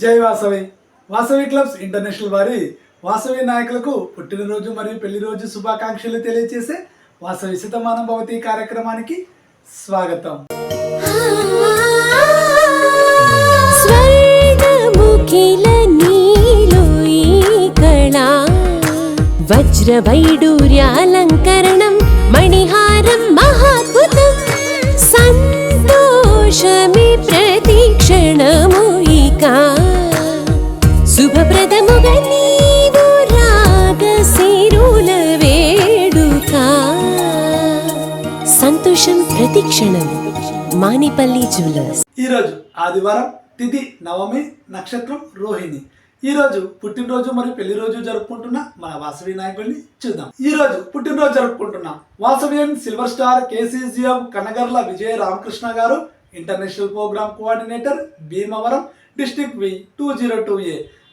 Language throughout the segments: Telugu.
జై వాసవి. వాసవి క్లబ్స్ ఇంటర్నేషనల్ వారి వాసవి నాయకులకు పుట్టినరోజు మరియు పెళ్ళి రోజు శుభాకాంక్షలు తెలియజేసే వాసవి శతమానం భవతి కార్యక్రమానికి స్వాగతం. వజ్రవైడూర్యాలంకరణం మణిహారం మహాద్భుతం సంతోషమి ప్రతిక్షణము నీవు వేడుక. సంతోషం ప్రతిక్షణం మానిపల్లి జ్యువెలర్స్. ఈరోజు ఆదివారం తిథి నవమి నక్షత్రం రోహిణి. ఈ రోజు పుట్టినరోజు మరియు పెళ్ళి రోజు జరుపుకుంటున్న మన వాసవి నాయకుడిని చూద్దాం. ఈ రోజు పుట్టినరోజు జరుపుకుంటున్న Vasavian silver star KCGM Kanagarla Vijaya Ramakrishna garu international programme coordinator Bhimavaram district V two zero two A.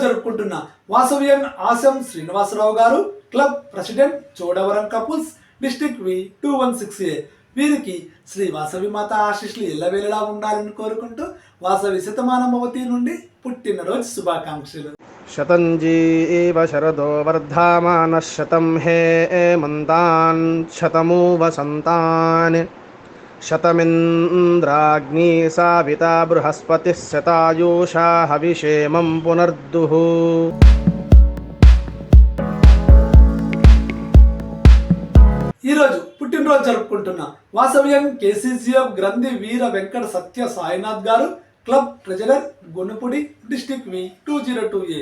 జరుపుకుంటున్న Vasavian Asam Srinivasarao garu club president Chodavaram couples district V two one six A. వీరికి శ్రీ వాసవి మాత ఆశీస్సులు ఎల్లవేళలా ఉండాలని కోరుకుంటూ వాసవి శతమానమవతి నుండి పుట్టినరోజు శుభాకాంక్షలు. శతంజీ శరదో వర్ధమాన శతం హే మంతాన్ శతమూ వసంతాన్ शतमिन्द्राग्नी साविता बृहस्पतिः शतायुषा हविषेमं पुनर्दुः ఈ రోజు పుట్టినరోజు జరుపుకుంటున్న వాసవియన్ కేసీసీఎఫ్ గ్రంథి వీర వెంకట సత్య సాయినాథ్ గారు club treasurer Gunupudi district V two zero two A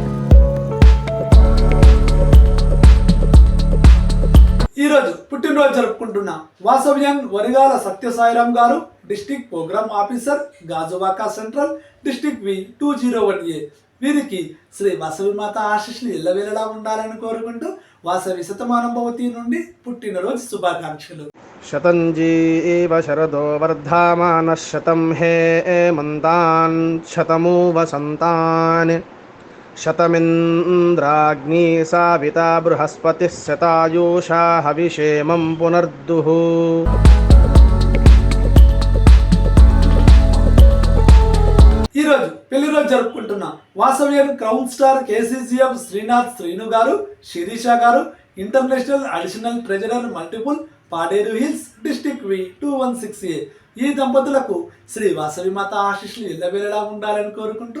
పుట్టినరోజు జరుపుకుంటున్న. Vasavian Varigala Satyasairam garu district programme officer Gajuwaka central district V two zero one A. వీరికి శ్రీ వాసవి మాత ఆశీస్సులు ఎల్లవేళలా ఉండాలని కోరుకుంటూ వాసవి శతమానం భవతి నుండి పుట్టినరోజు శుభాకాంక్షలు. శతంజీ శరదో వర్ధమాన శతం హే మంతాన్ శతమూ వసంతాన్ शतमिन्द्राग्नी साविता बृहस्पतिः शतायुषा हविषेमं पुनर्दुः ఈ రోజు పెళ్లి రోజు జరుపుకుంటున్న Vasavyan crown star KCCF Srinath Srinu గారు శిరీష గారు international additional treasurer multiple Paderu hills district V two one six A ఈ దంపతులకు శ్రీ వాసవి మాత ఆశీస్సులు ఎల్లవేళలా ఉండాలని కోరుకుంటూ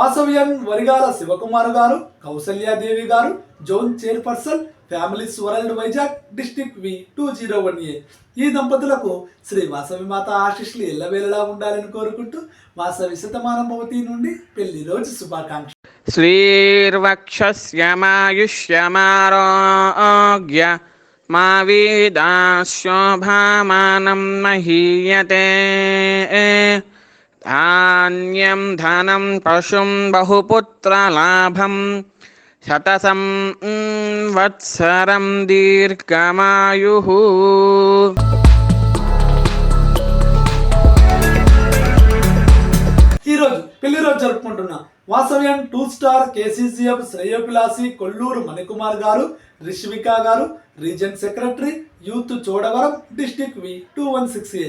వాసవ్యన్ వరిగాల Sivakumar garu Kausalyadevi garu zone chairperson families world Vizag district V two zero one A. ఈ దంపతులకు శ్రీ వాసవి మాత ఆశీస్సులు ఎల్లవేళలా ఉండాలని కోరుకుంటూ వాసవి శతమానభవతి నుండి పెళ్ళి రోజు శుభాకాంక్ష శ్రీర్వక్షమాయుష్యమారోగ్య మా వీదాశోభామానం మహీయతే. ధాన్యం ధనం పశుం బహుపుత్రలాభం శతసం వత్సరం దీర్ఘమాయు ఈరోజు పెళ్ళి రోజు జరుపుకుంటున్న Vasavyam two star KCCF Sreyopilasi Kolluru Manikumar garu Rishvika garu region secretary youth Chodavaram district V two one six A.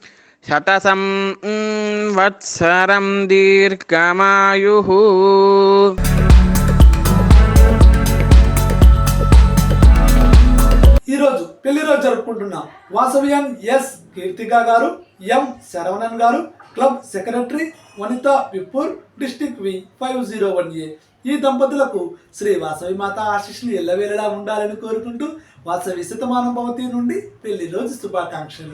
శతసం వత్సరం దీర్ఘమాయు. ఈరోజు పెళ్ళి రోజు జరుపుకుంటున్నాం వాసవ్యం yes కీర్తికా garu M Saravanan garu club secretary Vanitha Vippur district V five zero one A. ఈ దంపతులకు శ్రీ వాసవి మాత ఆశిష్ని ఎల్లవేళలా ఉండాలని కోరుకుంటూ వాసవి శతమానుభవతి నుండి పెళ్ళి రోజు శుభాకాంక్షలు.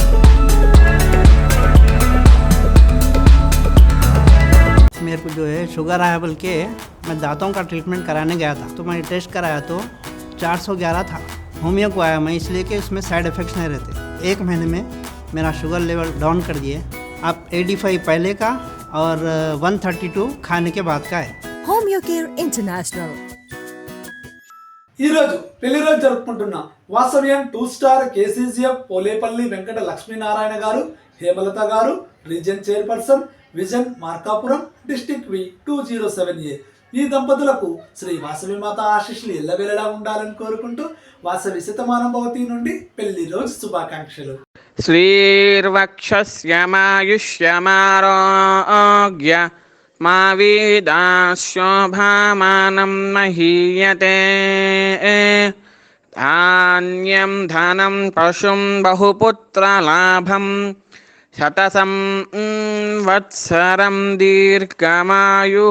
मेरे को जो है शुगर आया बोल के मैं दांतों का ट्रीटमेंट कराने गया था तो मैंने टेस्ट कराया तो 411 था होमियो को आया मैं इसलिए कि उसमें साइड इफ़ेक्ट्स नहीं रहते एक महीने में मेरा शुगर लेवल डाउन कर दिए अब 85 पहले का और 132 खाने के बाद का है Home Your Care International. ఈ రోజు పెళ్లి రోజు జరుపుకుంటున్నాం Vasavyam two star KCGF Polepalli Venkata Lakshminarayana గారు Hemalatha garu region chairperson vision Markapuram district V two zero seven A. ఈ దంపతులకు శ్రీ వాసవి మాత ఆశీస్సులు ఎల్లవేళలా ఉండాలని కోరుకుంటూ వాసవి శతమానభవతి నుండి పెళ్ళి రోజు శుభాకాంక్షలు. శ్రీర్వక్షమాయుష్యమారోగ్య మా వీదాశోభామానం మహీయతే. ధాన్యం ధనం పశుం బహుపుత్రలాభం శతసం సంవత్సరం దీర్ఘమాయు.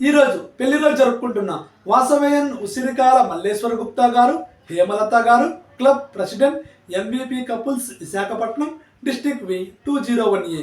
ఈరోజు పెళ్ళి రోజు జరుపుకుంటున్న వాసవేయన్ ఉసిరికాల Malleswara Gupta garu Hemalatha garu club president MBP couples Visakhapatnam district V two zero one A.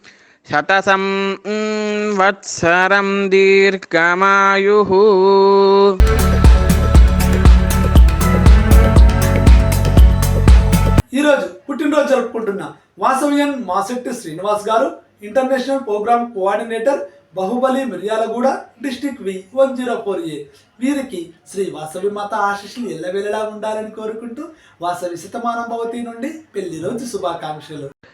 శతసం వత్సరం దీర్ఘమాయు. ఈరోజు పుట్టినరోజు జరుపుకుంటున్న Vasavian Masetti Srinivas garu international programme coordinator Baahubali Miryalaguda district V one zero four A. వీరికి శ్రీ వాసవి మాత ఆశీస్సులు ఎల్లవేళలా ఉండాలని కోరుకుంటూ వాసవి శతమానం భవతి నుండి పెళ్ళి రోజు శుభాకాంక్షలు.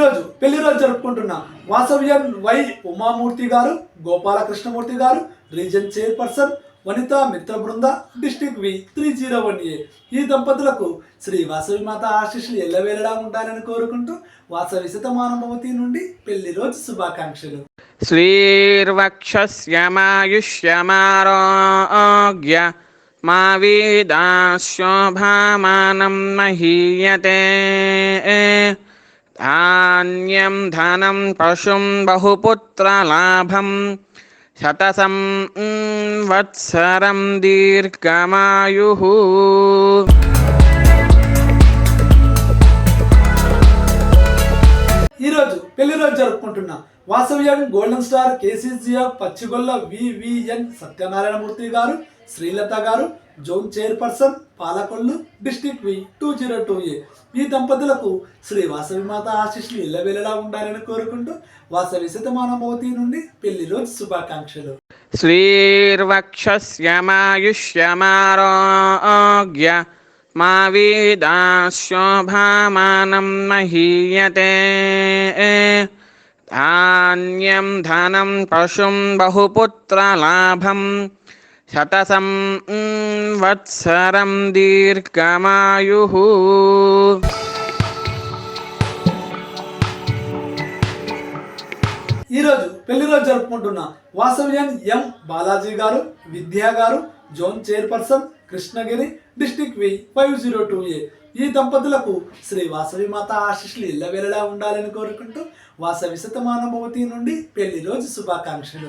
ఈరోజు పెళ్ళి రోజు జరుపుకుంటున్నాం వాసవ్యం why Umamurthy garu Gopalakrishnamurthy garu region chairperson Vanitha Mitra Brunda district V three zero one A. ఈ దంపతులకు శ్రీ వాసవి మాత ఆశీస్సులు ఎల్లవేళలా ఉంటారని కోరుకుంటూ వాసవి శతమానభవతి నుండి పెళ్ళి రోజు శుభాకాంక్షలు. శ్రీర్వక్షమాయుష్యమారోగ్య మా వీదాశోభామానం మహీయతే. ధాన్యం ధనం పశుం బహుపుత్రలాభం శతసం వత్సరం దీర్ఘమాయు ఈరోజు పెళ్ళి రోజు జరుపుకుంటున్నా Vasavyam golden star KCCF Pachigolla VVN Satyanarayanamurthy garu Srilatha garu zone chairperson Palakollu district V two zero two A. ఈ దంపతులకు శ్రీ వాసవి మాత ఆశిష్లు ఇళ్ళ వెళ్ళలా ఉండాలని కోరుకుంటూ వాసవి శతమానమవతి నుండి పెళ్ళి శుభాకాంక్షలు. శ్రీర్వక్షమాయుష్యమారోగ్య మా వీదాశోభామానం మహీయతే. ధాన్యం ధనం పశుం బహుపుత్రలాభం శతసం వత్సరం దీర్ఘమాయు. ఈరోజు పెళ్ళి రోజు జరుపుకుంటున్న వాసవ్యం ఎం Balaji garu Vidya garu zone chairperson Krishnagiri district V five zero two A. ఈ దంపతులకు శ్రీ వాసవి మాత ఆశిష్లు ఇళ్ళ వెళ్ళలా ఉండాలని కోరుకుంటూ వాసవి శతమానభూతి నుండి పెళ్ళి రోజు శుభాకాంక్షలు.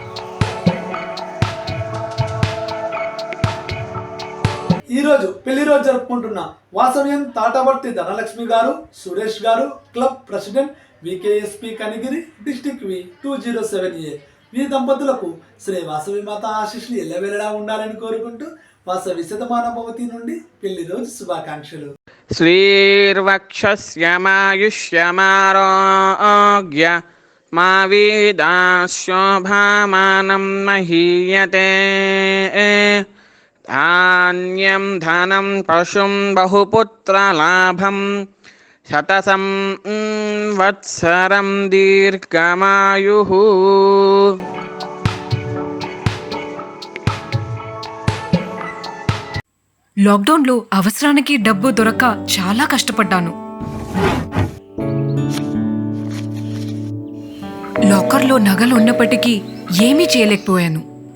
ఈరోజు పెళ్ళి రోజు జరుపుకుంటున్న వాసవ్యం తాటవర్తి Dhanalakshmi garu Suresh garu club president VKSP Kanigiri district V two zero seven A. ఈ దంపతులకు శ్రీ వాసవి మాత ఆశీస్సులు ఎల్లవెల్లడా ఉండాలని కోరుకుంటూ వాసవి శతమానభవతి నుండి పెళ్ళి రోజు శుభాకాంక్షలు. శ్రీర్వక్షమాయుష్యమారోగ్య మా వీదాశోభామానం మహీయతే. ధాన్యం ధనం పశుం బహుపుత్రలాభం శతసం వత్సరం దీర్ఘమాయు లాక్డౌన్లో అవసరానికి డబ్బు దొరక్క చాలా కష్టపడ్డాను. లాకర్లో నగలు ఉన్నప్పటికీ ఏమీ చేయలేకపోయాను.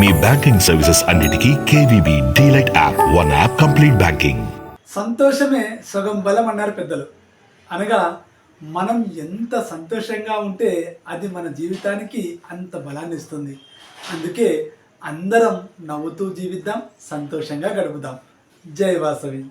మీ బ్యాంకింగ్ సర్వీసెస్ అన్నిటికీ KVB DLite app one app complete banking. సంతోషమే సగం బలం అన్నారు పెద్దలు. అనగా మనం ఎంత సంతోషంగా ఉంటే అది మన జీవితానికి అంత బలాన్ని ఇస్తుంది. అందుకే అందరం నవ్వుతూ జీవిద్దాం సంతోషంగా గడుపుదాం. జై వాసవి.